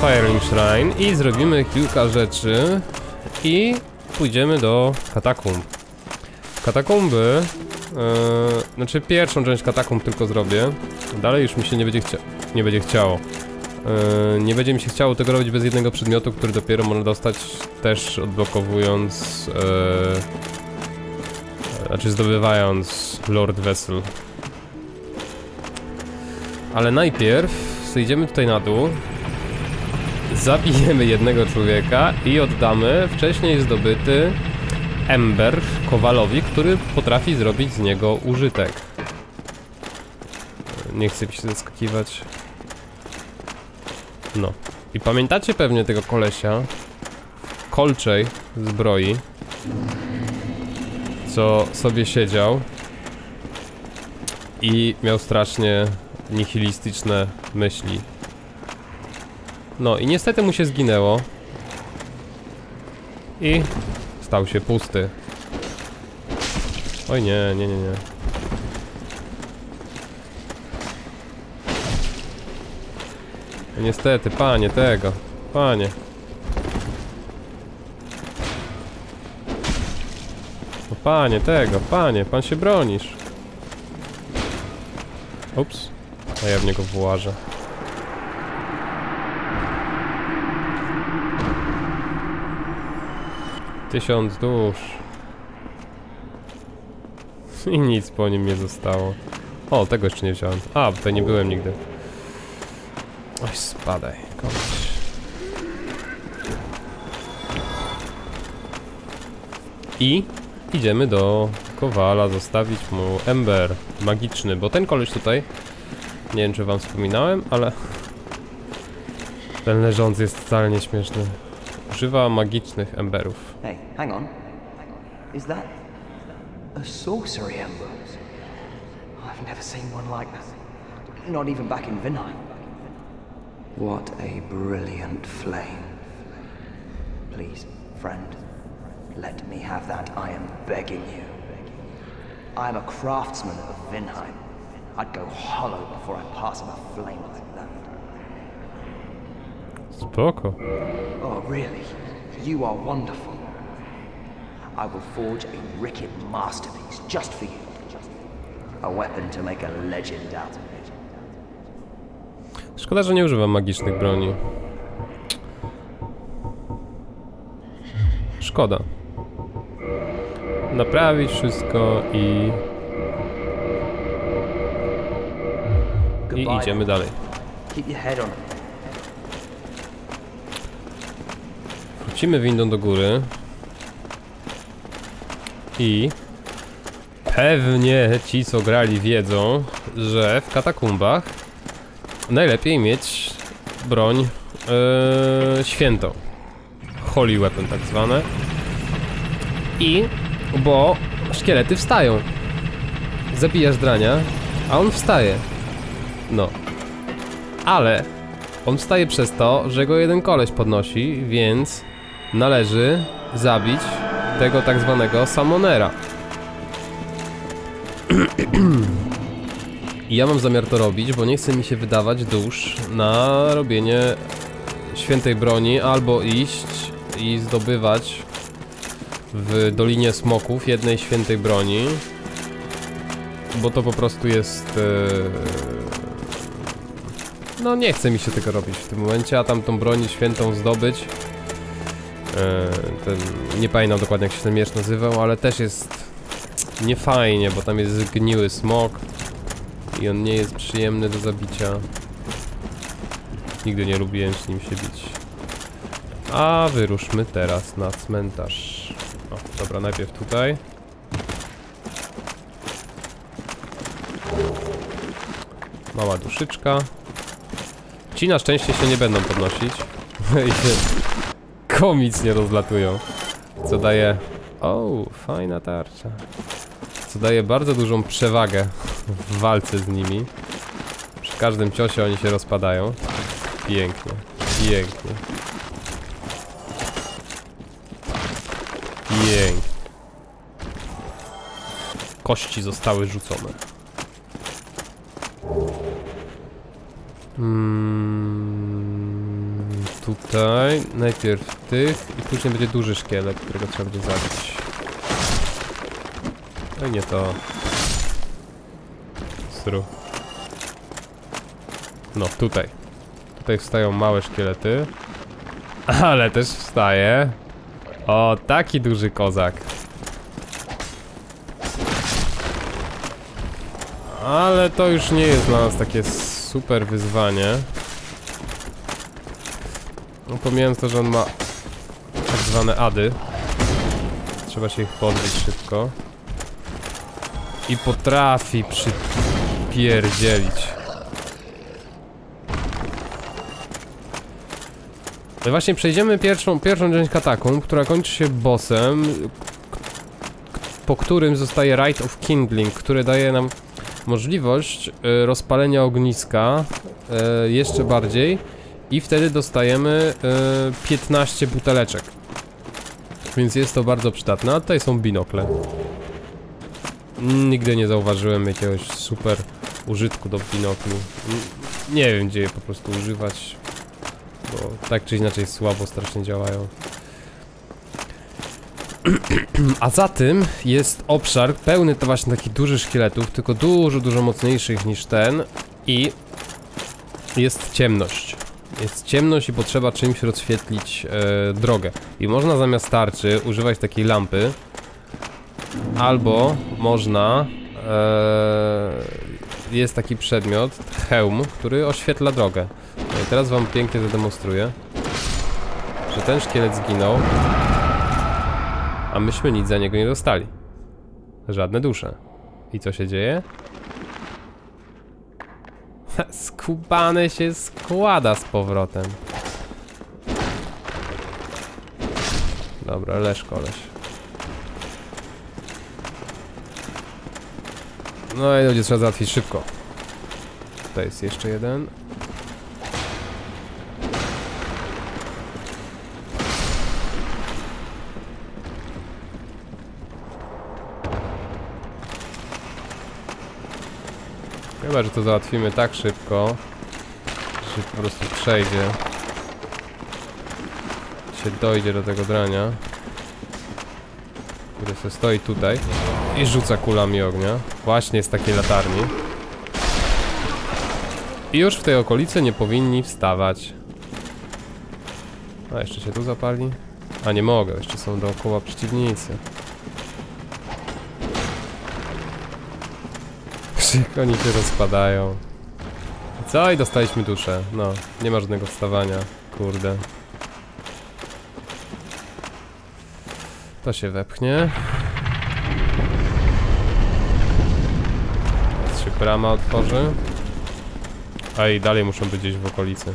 Firelink Shrine i zrobimy kilka rzeczy i pójdziemy do katakumb. Katakumby, e, znaczy pierwszą część katakumb tylko zrobię, dalej już mi się nie będzie, chcia nie będzie chciało. E, nie będzie mi się chciało tego robić bez jednego przedmiotu, który dopiero można dostać też odblokowując, e, znaczy zdobywając Lord Vessel. Ale najpierw zejdziemy tutaj na dół, zabijemy jednego człowieka i oddamy wcześniej zdobyty Ember Kowalowi, który potrafi zrobić z niego użytek. Nie chcę się zaskakiwać. No. I pamiętacie pewnie tego kolesia w kolczej zbroi, co sobie siedział i miał strasznie nihilistyczne myśli. No i niestety mu się zginęło. I stał się pusty. Oj nie, nie, nie, nie. Niestety, panie tego. Panie. No panie tego, panie, pan się bronisz. Ups. A ja w niego włażę. Tysiąc dusz. I nic po nim nie zostało. O, tego jeszcze nie wziąłem. A, tutaj nie byłem nigdy. Oj, spadaj, koleś. I idziemy do Kowala, zostawić mu Ember magiczny, bo ten koleś tutaj, nie wiem czy wam wspominałem, ale ten leżący jest wcale nieśmieszny. Używa magicznych Emberów. Hey, hang on. Is that a sorcery ember? I've never seen one like that. Not even back in Vinheim. What a brilliant flame. Please, friend, let me have that. I am begging you. I am a craftsman of Vinheim. I'd go hollow before I pass up a flame like that. Spoko. Oh, really? You are wonderful. I will forge a Ricket masterpiece just for you. A weapon to make a legend out of it. Szkoda, że nie używam magicznych broni. Szkoda. Naprawić wszystko i... I idziemy dalej. Keep your head on Wrócimy windą do góry. I... Pewnie ci, co grali, wiedzą, że w katakumbach najlepiej mieć broń yy, świętą. Holy weapon tak zwane. I... bo szkielety wstają. Zabijasz drania, a on wstaje. No. Ale on wstaje przez to, że go jeden koleś podnosi, więc należy zabić tego tak zwanego Samonera. I ja mam zamiar to robić, bo nie chce mi się wydawać dusz na robienie świętej broni, albo iść i zdobywać w Dolinie Smoków jednej świętej broni, bo to po prostu jest... e, no nie chce mi się tego robić w tym momencie, a tam tą broń świętą zdobyć. E, ten, nie pamiętam dokładnie jak się ten miecz nazywał, ale też jest niefajnie, bo tam jest zgniły smok i on nie jest przyjemny do zabicia. Nigdy nie lubiłem z nim się bić. A wyruszmy teraz na cmentarz. O, dobra, najpierw tutaj. Mała duszyczka. Ci na szczęście się nie będą podnosić. I się komic nie rozlatują. Co daje... O, fajna tarcza. Co daje bardzo dużą przewagę w walce z nimi. Przy każdym ciosie oni się rozpadają. Pięknie, pięknie. Pięknie. Kości zostały rzucone. Mm, tutaj. Najpierw tych i później będzie duży szkielet, którego trzeba będzie zabić. No i nie to. Sru. No, tutaj. Tutaj wstają małe szkielety. Ale też wstaje. O, taki duży kozak. Ale to już nie jest dla nas takie super wyzwanie. No pomijając to, że on ma zwane ady. Trzeba się ich pozbyć szybko. I potrafi przypierdzielić. No właśnie przejdziemy pierwszą, pierwszą część katakumb, która kończy się bossem, po którym zostaje Rite of Kindling, który daje nam możliwość y, rozpalenia ogniska y, jeszcze bardziej i wtedy dostajemy y, 15 buteleczek. Więc jest to bardzo przydatne, a tutaj są binokle. Nigdy nie zauważyłem jakiegoś super użytku do binokli. N- Nie wiem gdzie je po prostu używać, bo tak czy inaczej słabo strasznie działają. A za tym jest obszar pełny to właśnie takich dużych szkieletów, tylko dużo, dużo mocniejszych niż ten i jest ciemność. Jest ciemność i potrzeba czymś rozświetlić e, drogę. I można zamiast tarczy używać takiej lampy, albo można e, jest taki przedmiot, hełm, który oświetla drogę. No i teraz wam pięknie zademonstruję, że ten szkielet zginął, a myśmy nic za niego nie dostali. Żadne dusze. I co się dzieje? Skubany się składa z powrotem. Dobra, leż koleś. No i będzie trzeba załatwić szybko. Tutaj jest jeszcze jeden. Chyba, że to załatwimy tak szybko, że po prostu przejdzie. Się dojdzie do tego drania. Który sobie stoi tutaj i rzuca kulami ognia. Właśnie z takiej latarni. I już w tej okolicy nie powinni wstawać. A jeszcze się tu zapali? A nie mogę, jeszcze są dookoła przeciwnicy. Jak oni się rozpadają. Co? I dostaliśmy duszę. No, nie ma żadnego wstawania. Kurde. To się wepchnie. Teraz się brama otworzy. A i dalej muszą być gdzieś w okolicy.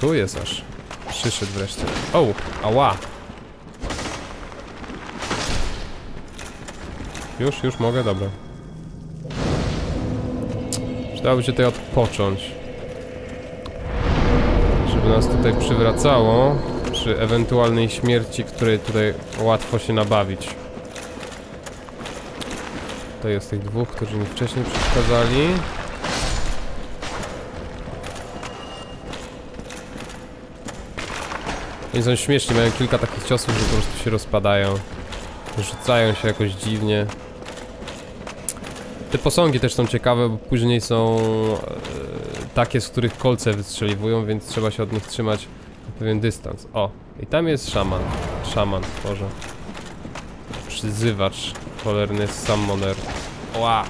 Tu jest aż. Przyszedł wreszcie. O! Ała! Już, już mogę? Dobra. Przydałoby się tutaj odpocząć. Żeby nas tutaj przywracało przy ewentualnej śmierci, której tutaj łatwo się nabawić. To jest tych dwóch, którzy mi wcześniej przeszkadzali. Oni są śmieszni, mają kilka takich ciosów, że po prostu się rozpadają. Rzucają się jakoś dziwnie. Te posągi też są ciekawe, bo później są e, takie, z których kolce wystrzeliwują, więc trzeba się od nich trzymać pewien dystans. O, i tam jest szaman. Szaman, Boże. Przyzywacz. Cholerny summoner. Ła!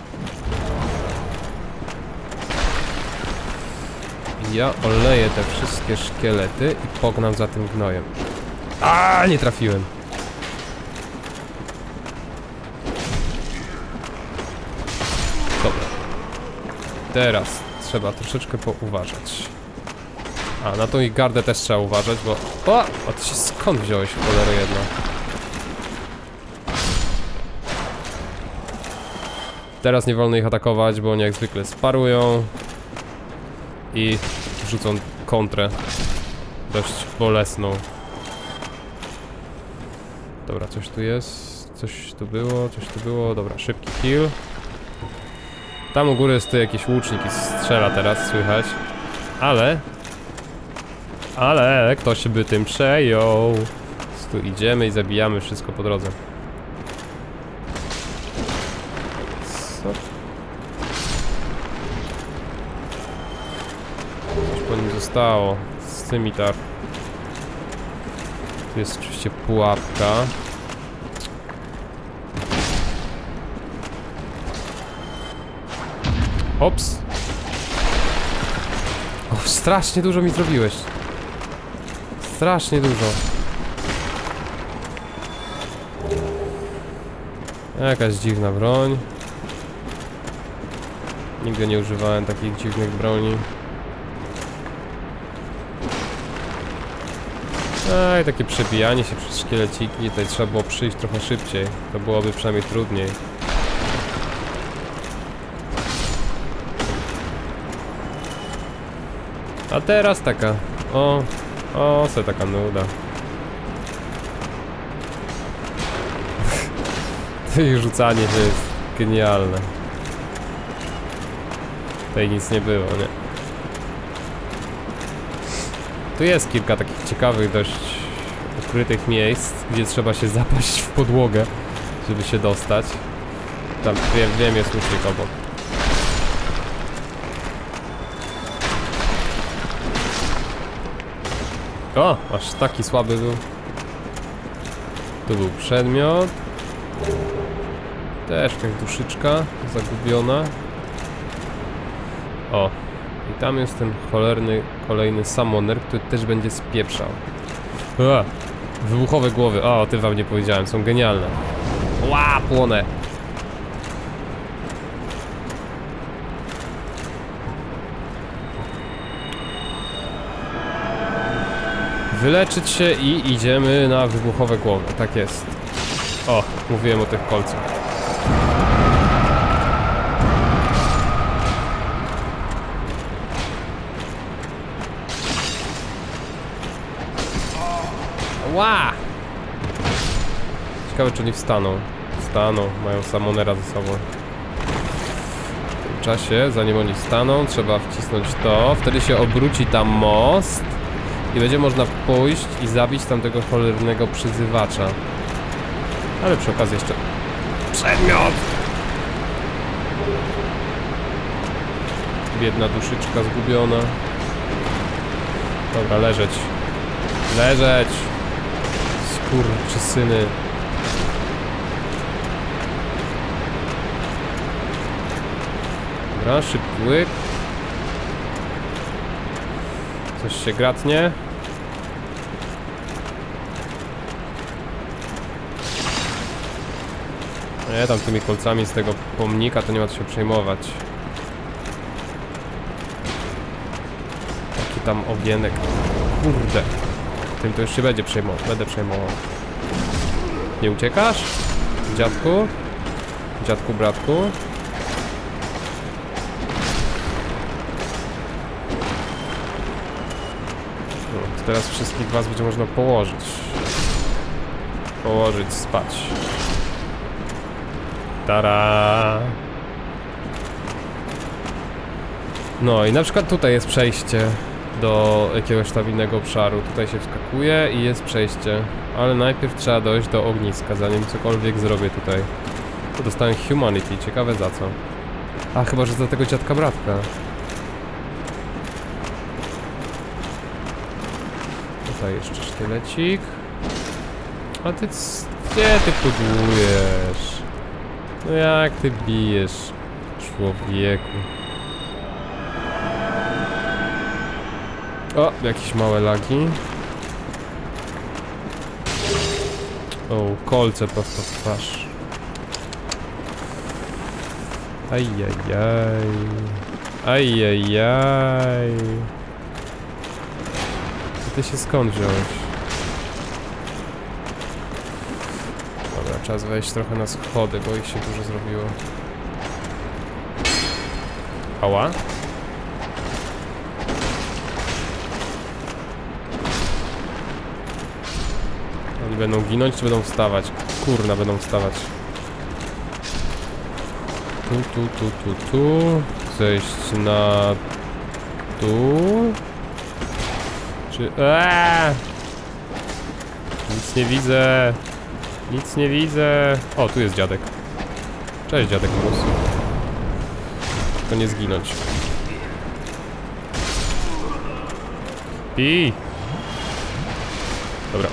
Ja oleję te wszystkie szkielety i pognam za tym gnojem. A, nie trafiłem. Teraz trzeba troszeczkę pouważać. A, na tą ich gardę też trzeba uważać, bo... O! A ty się skąd wziąłeś, cholero jedna? Teraz nie wolno ich atakować, bo oni jak zwykle sparują. I rzucą kontrę. Dość bolesną. Dobra, coś tu jest. Coś tu było, coś tu było. Dobra, szybki kill. Tam u góry jest jakiś łucznik i strzela teraz, słychać. Ale Ale ktoś by tym przejął. Tu idziemy i zabijamy wszystko po drodze. Co? Coś po nim zostało. Scimitar. Tu jest oczywiście pułapka. Ops. O, strasznie dużo mi zrobiłeś. Strasznie dużo. Jakaś dziwna broń. Nigdy nie używałem takich dziwnych broni. Ej, takie przebijanie się przez szkieleciki, tutaj trzeba było przyjść trochę szybciej. To byłoby przynajmniej trudniej. A teraz taka, o, o, se taka nuda. I rzucanie się jest genialne. Tutaj nic nie było, nie? Tu jest kilka takich ciekawych, dość ukrytych miejsc, gdzie trzeba się zapaść w podłogę, żeby się dostać. Tam, wiem, wiem, jest łucznik obok. O, aż taki słaby był. Tu był przedmiot. Też jakaś duszyczka zagubiona. O, i tam jest ten cholerny kolejny samoner, który też będzie spieprzał. A, wybuchowe głowy. O, o tym wam nie powiedziałem, są genialne. Ła, płonę. Wyleczyć się i idziemy na wybuchowe głowy. Tak jest. O, mówiłem o tych kolcach. Ła! Ciekawe czy oni wstaną. Wstaną, mają samonera ze sobą. W tym czasie, zanim oni wstaną, trzeba wcisnąć to. Wtedy się obróci tam most. I będzie można pójść i zabić tamtego cholernego przyzywacza. Ale przy okazji jeszcze... Przedmiot! Biedna duszyczka zgubiona. Dobra, leżeć. Leżeć! Skurczysyny. Dobra, szybki łyk. Coś się gratnie. Nie, tam tymi kolcami z tego pomnika to nie ma co się przejmować. Taki tam ogienek. Kurde. Tym to już się będzie przejmował. Będę przejmował. Nie uciekasz? Dziadku? Dziadku, bratku? Teraz wszystkich was będzie można położyć. Położyć, spać. Tara. No i na przykład tutaj jest przejście do jakiegoś tam innego obszaru. Tutaj się wskakuje i jest przejście. Ale najpierw trzeba dojść do ogniska, zanim cokolwiek zrobię tutaj. Dostałem Humanity, ciekawe za co. A, chyba, że za tego dziadka bratka. Tutaj jeszcze sztylecik. A ty, gdzie ty próbujesz? No jak ty bijesz, człowieku? O, jakieś małe lagi. O, kolce prosto w twarz. Ajajaj. Ajajaj. Ty się skąd wziąłeś? Dobra, czas wejść trochę na schody, bo ich się dużo zrobiło. Ała? Oni będą ginąć, czy będą wstawać? Kurna, będą wstawać. Tu, tu, tu, tu, tu. Zejść na... Tu. Czy. Eee! Nic nie widzę. Nic nie widzę. O, tu jest dziadek. Cześć, dziadek Mróz. To nie zginąć. I. Dobra.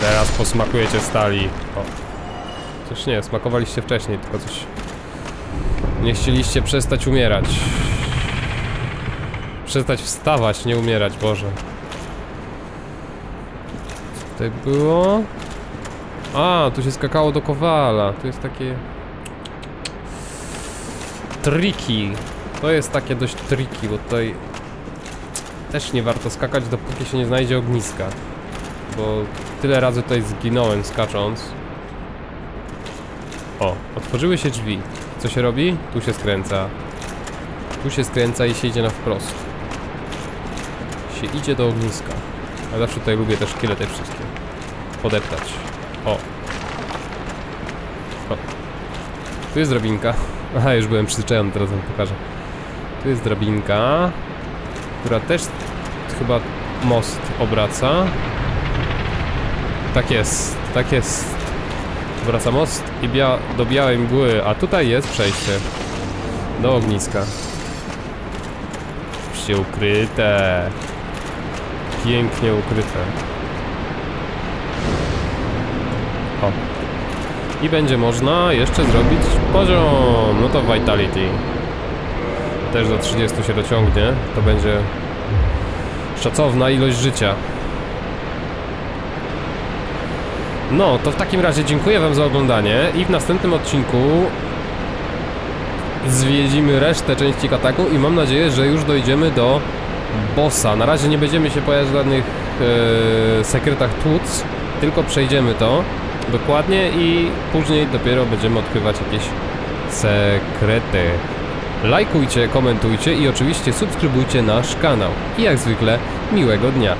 Teraz posmakujecie stali. O. Coś nie, smakowaliście wcześniej, tylko coś... Nie chcieliście przestać umierać. Przestać wstawać, nie umierać, Boże. Co tutaj było? A, tu się skakało do kowala. Tu jest takie... Triki. To jest takie dość triki, bo tutaj... Też nie warto skakać, dopóki się nie znajdzie ogniska. Bo tyle razy tutaj zginąłem skacząc. O, otworzyły się drzwi. Co się robi? Tu się skręca. Tu się skręca i się idzie na wprost. Się idzie do ogniska. Ja zawsze tutaj lubię te szkielety wszystkie. Podeptać. O. o. Tu jest drabinka. Aha, już byłem przyzwyczajony, teraz wam pokażę. Tu jest drabinka, która też chyba most obraca. Tak jest, tak jest. Obraca most i bia do białej mgły, a tutaj jest przejście do ogniska. Oczywiście ukryte. Pięknie ukryte. O. I będzie można jeszcze zrobić poziom. No to Vitality. Też do 30 się dociągnie. To będzie szacowna ilość życia. No, to w takim razie dziękuję wam za oglądanie i w następnym odcinku zwiedzimy resztę części Kataku i mam nadzieję, że już dojdziemy do bossa. Na razie nie będziemy się pojawiać w żadnych e, sekretach tłuc, tylko przejdziemy to dokładnie i później dopiero będziemy odkrywać jakieś sekrety. Lajkujcie, komentujcie i oczywiście subskrybujcie nasz kanał. I jak zwykle miłego dnia.